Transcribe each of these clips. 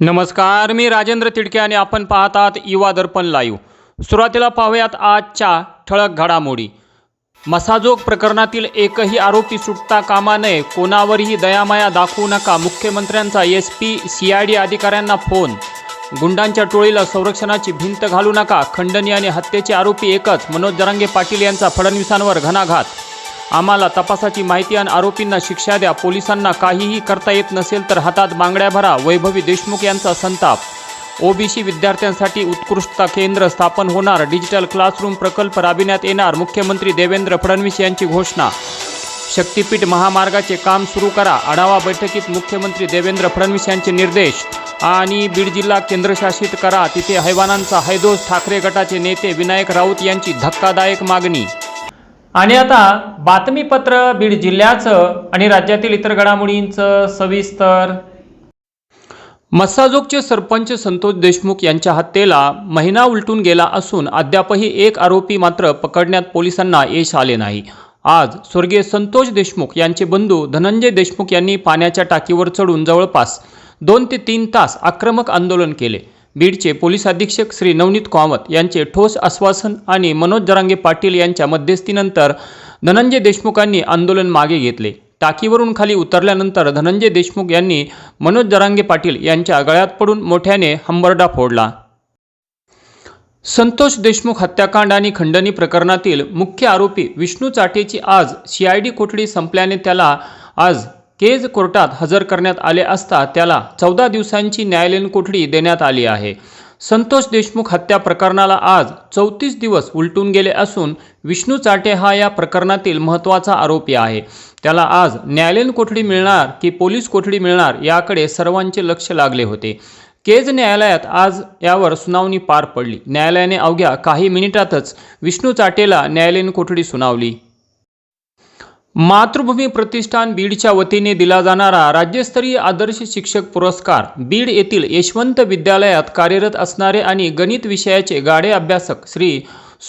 नमस्कार मी राजेंद्र तिडके आणि आपण पाहतात युवा दर्पण लाईव्ह. सुरुवातीला पाहूयात आजच्या ठळक घडामोडी. मसाजोग प्रकरणातील एकही आरोपी सुटता कामा नये कोणावरही दयामाया दाखवू नका मुख्यमंत्र्यांचा S P C I D अधिकाऱ्यांना फोन. गुंडांच्या टोळीला संरक्षणाची भिंत घालू नका खंडणी आणि हत्येचे आरोपी एकच मनोज जरांगे पाटील यांचा फडणवीसांवर घणाघात. आम्हाला तपासाची माहिती आणि आरोपींना शिक्षा द्या. पोलिसांना काहीही करता येत नसेल तर हातात बांगड्या भरा. वैभवी देशमुख यांचा संताप. ओबीसी विद्यार्थ्यांसाठी उत्कृष्टता केंद्र स्थापन होणार. डिजिटल क्लासरूम प्रकल्प राबविण्यात येणार. मुख्यमंत्री देवेंद्र फडणवीस यांची घोषणा. शक्तीपीठ महामार्गाचे काम सुरू करा. आढावा बैठकीत मुख्यमंत्री देवेंद्र फडणवीस यांचे निर्देश. आणि बीड जिल्हा केंद्रशासित करा. तिथे हैवानांचा हैदोस ठाकरे गटाचे नेते विनायक राऊत यांची धक्कादायक मागणी. आणि आता बातमीपत्र बीड जिल्ह्याचं आणि राज्यातील इतर घडामोडींचं सविस्तर. मस्साजोगचे सरपंच संतोष देशमुख यांच्या हत्येला महिना उलटून गेला असून अद्यापही एक आरोपी मात्र पकडण्यात पोलिसांना यश आले नाही. आज स्वर्गीय संतोष देशमुख यांचे बंधू धनंजय देशमुख यांनी पाण्याच्या टाकीवर चढून जवळपास दोन ते तीन तास आक्रमक आंदोलन केले. बीडचे पोलीस अधीक्षक श्री नवनीत कामत यांचे ठोस आश्वासन आणि मनोज जरांगे पाटील यांच्या मध्यस्थीनंतर धनंजय देशमुखांनी आंदोलन मागे घेतले. टाकीवरून खाली उतरल्यानंतर धनंजय देशमुख यांनी मनोज जरांगे पाटील यांच्या गळ्यात पडून मोठ्याने हंबरडा फोडला. संतोष देशमुख हत्याकांड आणि खंडणी प्रकरणातील मुख्य आरोपी विष्णू चाटेची आज सीआयडी कोठडी संपल्याने त्याला आज केज कोर्टात हजर करण्यात आले असता त्याला चौदा दिवसांची न्यायालयीन कोठडी देण्यात आली आहे. संतोष देशमुख हत्या प्रकरणाला आज चौतीस दिवस उलटून गेले असून विष्णू चाटे हा या प्रकरणातील महत्त्वाचा आरोपी आहे. त्याला आज न्यायालयीन कोठडी मिळणार की पोलीस कोठडी मिळणार याकडे सर्वांचे लक्ष लागले होते. केज न्यायालयात आज यावर सुनावणी पार पडली. न्यायालयाने अवघ्या काही मिनिटातच विष्णू चाटेला न्यायालयीन कोठडी सुनावली. मातृभूमी प्रतिष्ठान बीडच्या वतीने दिला जाणारा राज्यस्तरीय आदर्श शिक्षक पुरस्कार बीड येथील यशवंत विद्यालयात कार्यरत असणारे आणि गणित विषयाचे गाडे अभ्यासक श्री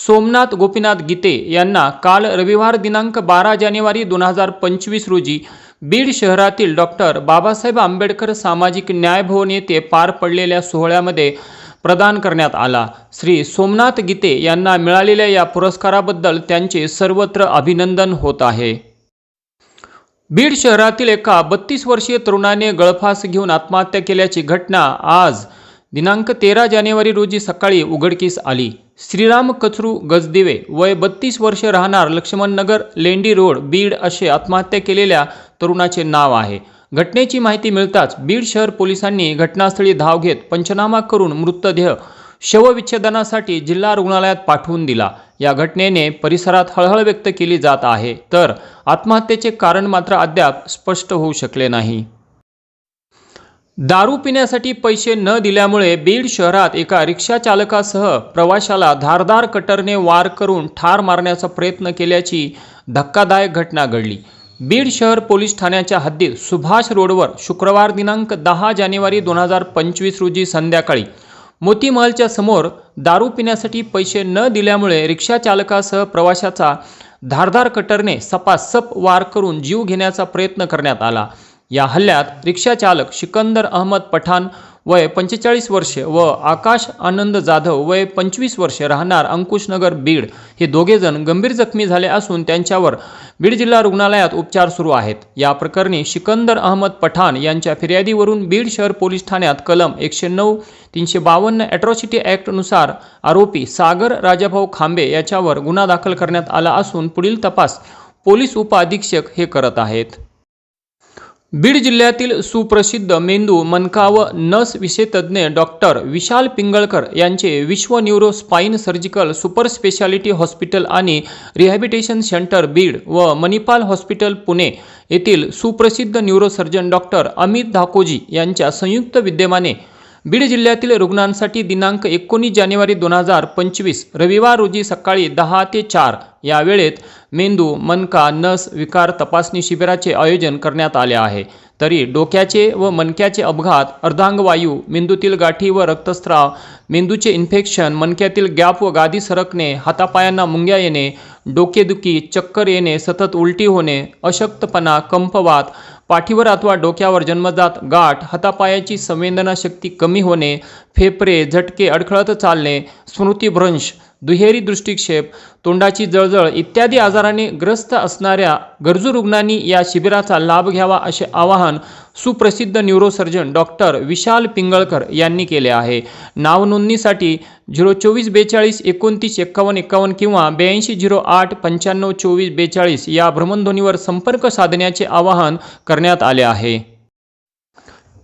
सोमनाथ गोपीनाथ गीते यांना काल रविवार दिनांक बारा जानेवारी दोन हजार पंचवीस रोजी बीड शहरातील डॉक्टर बाबासाहेब आंबेडकर सामाजिक न्याय भवन येथे पार पडलेल्या सोहळ्यामध्ये प्रदान करण्यात आला. श्री सोमनाथ गीते यांना मिळालेल्या या पुरस्काराबद्दल त्यांचे सर्वत्र अभिनंदन होत आहे. बीड शहरातील एका बत्तीस वर्षीय तरुणाने गळफास घेऊन आत्महत्या केल्याची घटना आज दिनांक तेरा जानेवारी रोजी सकाळी उघडकीस आली. श्रीराम कचरू गजदिवे वय बत्तीस वर्ष राहणार लक्ष्मणनगर लेंडी रोड बीड असे आत्महत्या केलेल्या तरुणाचे नाव आहे. घटनेची माहिती मिळताच बीड शहर पोलिसांनी घटनास्थळी धाव घेत पंचनामा करून मृतदेह शवविच्छेदनासाठी जिल्हा रुग्णालयात पाठवून दिला. या घटनेने परिसरात हळहळ व्यक्त केली जात आहे. तर आत्महत्येचे कारण मात्र अद्याप स्पष्ट होऊ शकले नाही. दारू पिण्यासाठी पैसे न दिल्यामुळे बीड शहरात एका रिक्षा चालकासह प्रवाशाला धारदार कटरने वार करून ठार मारण्याचा प्रयत्न केल्याची धक्कादायक घटना घडली. बीड शहर पोलीस ठाण्याच्या हद्दीत सुभाष रोडवर शुक्रवार दिनांक दहा जानेवारी दोन हजार पंचवीस रोजी संध्याकाळी मोती महलच्या समोर दारू पिण्यासाठी पैसे न दिल्यामुळे रिक्षा चालकासह प्रवाशाचा धारदार कटरने सपासप वार करून जीव घेण्याचा प्रयत्न करण्यात आला. या हल्ल्यात रिक्षा चालक सिकंदर अहमद पठाण वय पंचेचाळीस वर्षे व आकाश आनंद जाधव वय पंचवीस वर्षे राहणार अंकुशनगर बीड. हे दोघेजण गंभीर जखमी झाले असून त्यांच्यावर बीड जिल्हा रुग्णालयात उपचार सुरू आहेत. या प्रकरणी सिकंदर अहमद पठाण यांच्या फिर्यादीवरून बीड शहर पोलीस ठाण्यात कलम एकशे नऊ तीनशे बावन्न ॲट्रॉसिटी ॲक्टनुसार आरोपी सागर राजाभाऊ खांबे याच्यावर गुन्हा दाखल करण्यात आला असून पुढील तपास पोलीस उपअधीक्षक हे करत आहेत. बीड जिल्ह्यातील सुप्रसिद्ध मेंदू मनका व नस विषयतज्ञ डॉक्टर विशाल पिंगळकर यांचे Vishwa neuro spine surgical super speciality hospital आणि रिहॅबिटेशन सेंटर बीड व मणिपाल हॉस्पिटल पुणे येथील सुप्रसिद्ध न्यूरोसर्जन डॉक्टर अमित धाकोजी यांच्या संयुक्त विद्यमाने बीड जिल्ह्यातील रुग्णांसाठी दिनांक एकोणीस जानेवारी दोन हजार पंचवीस रविवार रोजी सकाळी दहा ते चार या वेळेत मेंदू मनका नस विकार तपासणी शिबिराचे आयोजन करण्यात आले आहे. तरी डोक्याचे व मनक्याचे अपघात अर्धांगवायू मेंदूतील गाठी व रक्तस्राव मेंदूचे इन्फेक्शन मनक्यातील गॅप व गादी सरकणे हातापायांना मुंग्या येणे डोकेदुखी चक्कर येणे सतत उलटी होणे अशक्तपणा कंपवात पाठीवर अथवा डोक्यावर जन्मजात गाठ हातापायाची संवेदनाशक्ती कमी होणे फेफरे झटके अडखळत चालणे स्मृतिभ्रंश दुहेरी दृष्टिक्षेप तोंडाची जळजळ इत्यादी आजाराने ग्रस्त असणाऱ्या गरजू रुग्णांनी या शिबिराचा लाभ घ्यावा असे आवाहन सुप्रसिद्ध न्यूरोसर्जन डॉक्टर विशाल पिंगळकर यांनी केले आहे. नावनोंदणीसाठी झिरो चोवीस बेचाळीस एकोणतीस एक्कावन्न एक्कावन्न किंवा ब्याऐंशी झिरो आठ पंच्याण्णव चोवीस बेचाळीस या भ्रमणध्वनीवर संपर्क साधण्याचे आवाहन करण्यात आले आहे.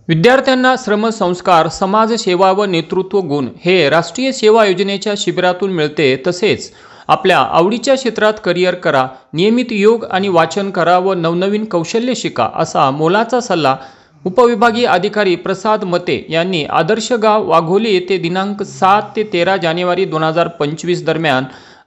विद्यार्थ्यांना श्रमसंस्कार समाजसेवा व नेतृत्व गुण हे राष्ट्रीय सेवा योजनेच्या शिबिरातून मिळते. तसेच आपल्या आवडीच्या क्षेत्रात करिअर करा नियमित योग आणि वाचन करा व नवनवीन कौशल्य शिका असा मोलाचा सल्ला उपविभागीय अधिकारी प्रसाद मते यांनी आदर्श गाव वाघोली येथे दिनांक सात ते तेरा जानेवारी दोन हजार पंचवीस दरम्यान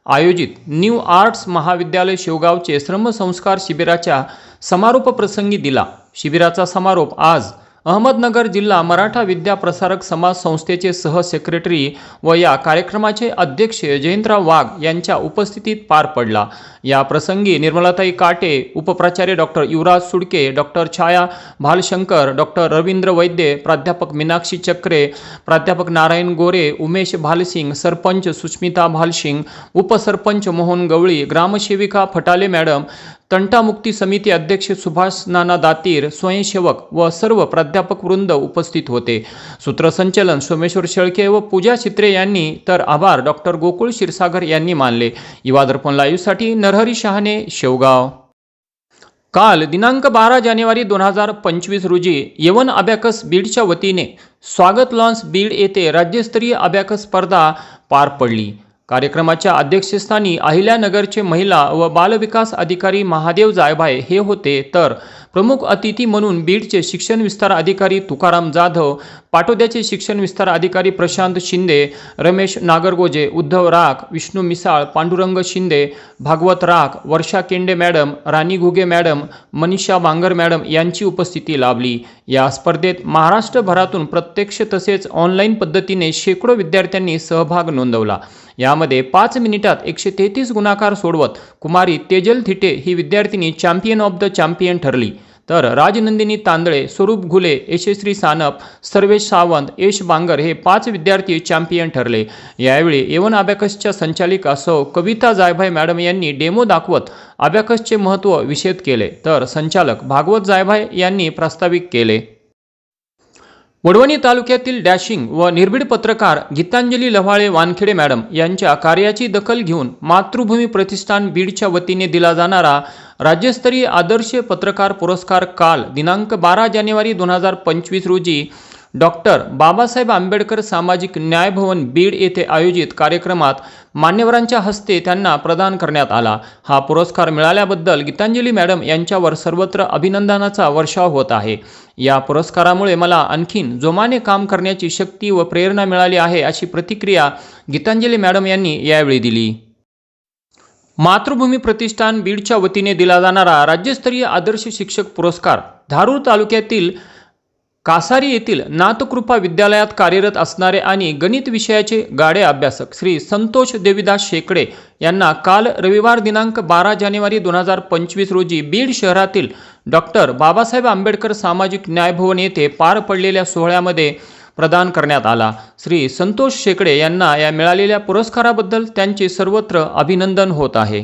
आयोजित न्यू आर्ट्स महाविद्यालय शेवगावचे श्रमसंस्कार शिबिराच्या समारोप प्रसंगी दिला. शिबिराचा समारोप आज अहमदनगर जिल्हा मराठा विद्या प्रसारक समाज संस्थेचे सह सेक्रेटरी व या कार्यक्रमाचे अध्यक्ष जयंतराव वाघ यांच्या उपस्थितीत पार पडला. या प्रसंगी निर्मलाताई Kate उपप्राचार्य doctor Yuvraj Sudke doctor Chhaya Bhalshankar doctor Ravindra Vaidya प्राध्यापक मीनाक्षी चक्रे प्राध्यापक नारायण गोरे उमेश भालसिंग सरपंच सुस्मिता भालसिंग उपसरपंच मोहन गवळी ग्रामसेविका फटाले मॅडम तंटामुक्ती समिती अध्यक्ष सुभाष नाना दातीर स्वयंसेवक व सर्व प्राध्यापक वृंद उपस्थित होते. सूत्रसंचलन सोमेश्वर शेळके व पूजा चित्रे यांनी तर आभार डॉक्टर गोकुळ क्षीरसागर यांनी मानले. युवादर्पण लाईव्हसाठी नरहरी शहाणे शेवगाव. काल दिनांक बारा जानेवारी दोन हजार पंचवीस रोजी यवन अबॅकस बीडच्या वतीने स्वागत लॉन्स बीड येथे राज्यस्तरीय अबॅकस स्पर्धा पार पडली. कार्यक्रमाच्या अध्यक्षस्थानी अहिल्यानगरचे महिला व बालविकास अधिकारी महादेव जायभाय हे होते. तर प्रमुख अतिथी म्हणून बीडचे शिक्षण विस्तार अधिकारी तुकाराम जाधव पाटोद्याचे शिक्षण विस्तार अधिकारी प्रशांत शिंदे रमेश नागरगोजे उद्धव राख Vishnu Misal Pandurang Shinde Bhagwat Rakh Varsha Kende madam Rani Ghuge madam Manisha Bangar madam यांची उपस्थिती लाभली. या स्पर्धेत महाराष्ट्रभरातून प्रत्यक्ष तसेच ऑनलाईन पद्धतीने शेकडो विद्यार्थ्यांनी सहभाग नोंदवला. यामध्ये पाच मिनिटात एकशे तेहतीस गुणाकार सोडवत कुमारी तेजल थिटे ही विद्यार्थिनी चॅम्पियन ऑफ द चॅम्पियन ठरली. तर राजनंदिनी तांदळे स्वरूप घुले यशस्वी सानप सर्वेश सावंत यश बांगर हे पाच विद्यार्थी चॅम्पियन ठरले. यावेळी एवन अबॅकसच्या संचालिका सौ कविता जायभाई मॅडम यांनी डेमो दाखवत अबॅकसचे महत्त्व विषद केले. तर संचालक भागवत जायभाई यांनी प्रास्ताविक केले. वडवणी तालुक्यातील डॅशिंग व निर्भीड पत्रकार गीतांजली लव्हाळे वानखेडे मॅडम यांच्या कार्याची दखल घेऊन मातृभूमी प्रतिष्ठान बीडच्या वतीने दिला जाणारा राज्यस्तरीय आदर्श पत्रकार पुरस्कार काल दिनांक बारा जानेवारी दोन हजार पंचवीस रोजी डॉक्टर बाबासाहेब आंबेडकर सामाजिक न्याय भवन बीड येथे आयोजित कार्यक्रमात मान्यवरांच्या हस्ते त्यांना प्रदान करण्यात आला. हा पुरस्कार मिळाल्याबद्दल गीतांजली मॅडम यांच्यावर सर्वत्र अभिनंदनाचा वर्षाव होत आहे. या पुरस्कारामुळे मला आणखीन जोमाने काम करण्याची शक्ती व प्रेरणा मिळाली आहे अशी प्रतिक्रिया गीतांजली मॅडम यांनी यावेळी दिली. मातृभूमी प्रतिष्ठान बीडच्या वतीने दिला जाणारा राज्यस्तरीय आदर्श शिक्षक पुरस्कार धारूर तालुक्यातील कासारी येथील नाथकृपा विद्यालयात कार्यरत असणारे आणि गणित विषयाचे गाडे अभ्यासक श्री संतोष देविदास शेकडे यांना काल रविवार दिनांक बारा जानेवारी दोन हजार पंचवीस रोजी बीड शहरातील डॉक्टर बाबासाहेब आंबेडकर सामाजिक न्याय भवन येथे पार पडलेल्या सोहळ्यामध्ये प्रदान करण्यात आला. श्री संतोष शेकडे यांना या मिळालेल्या पुरस्काराबद्दल त्यांचे सर्वत्र अभिनंदन होत आहे.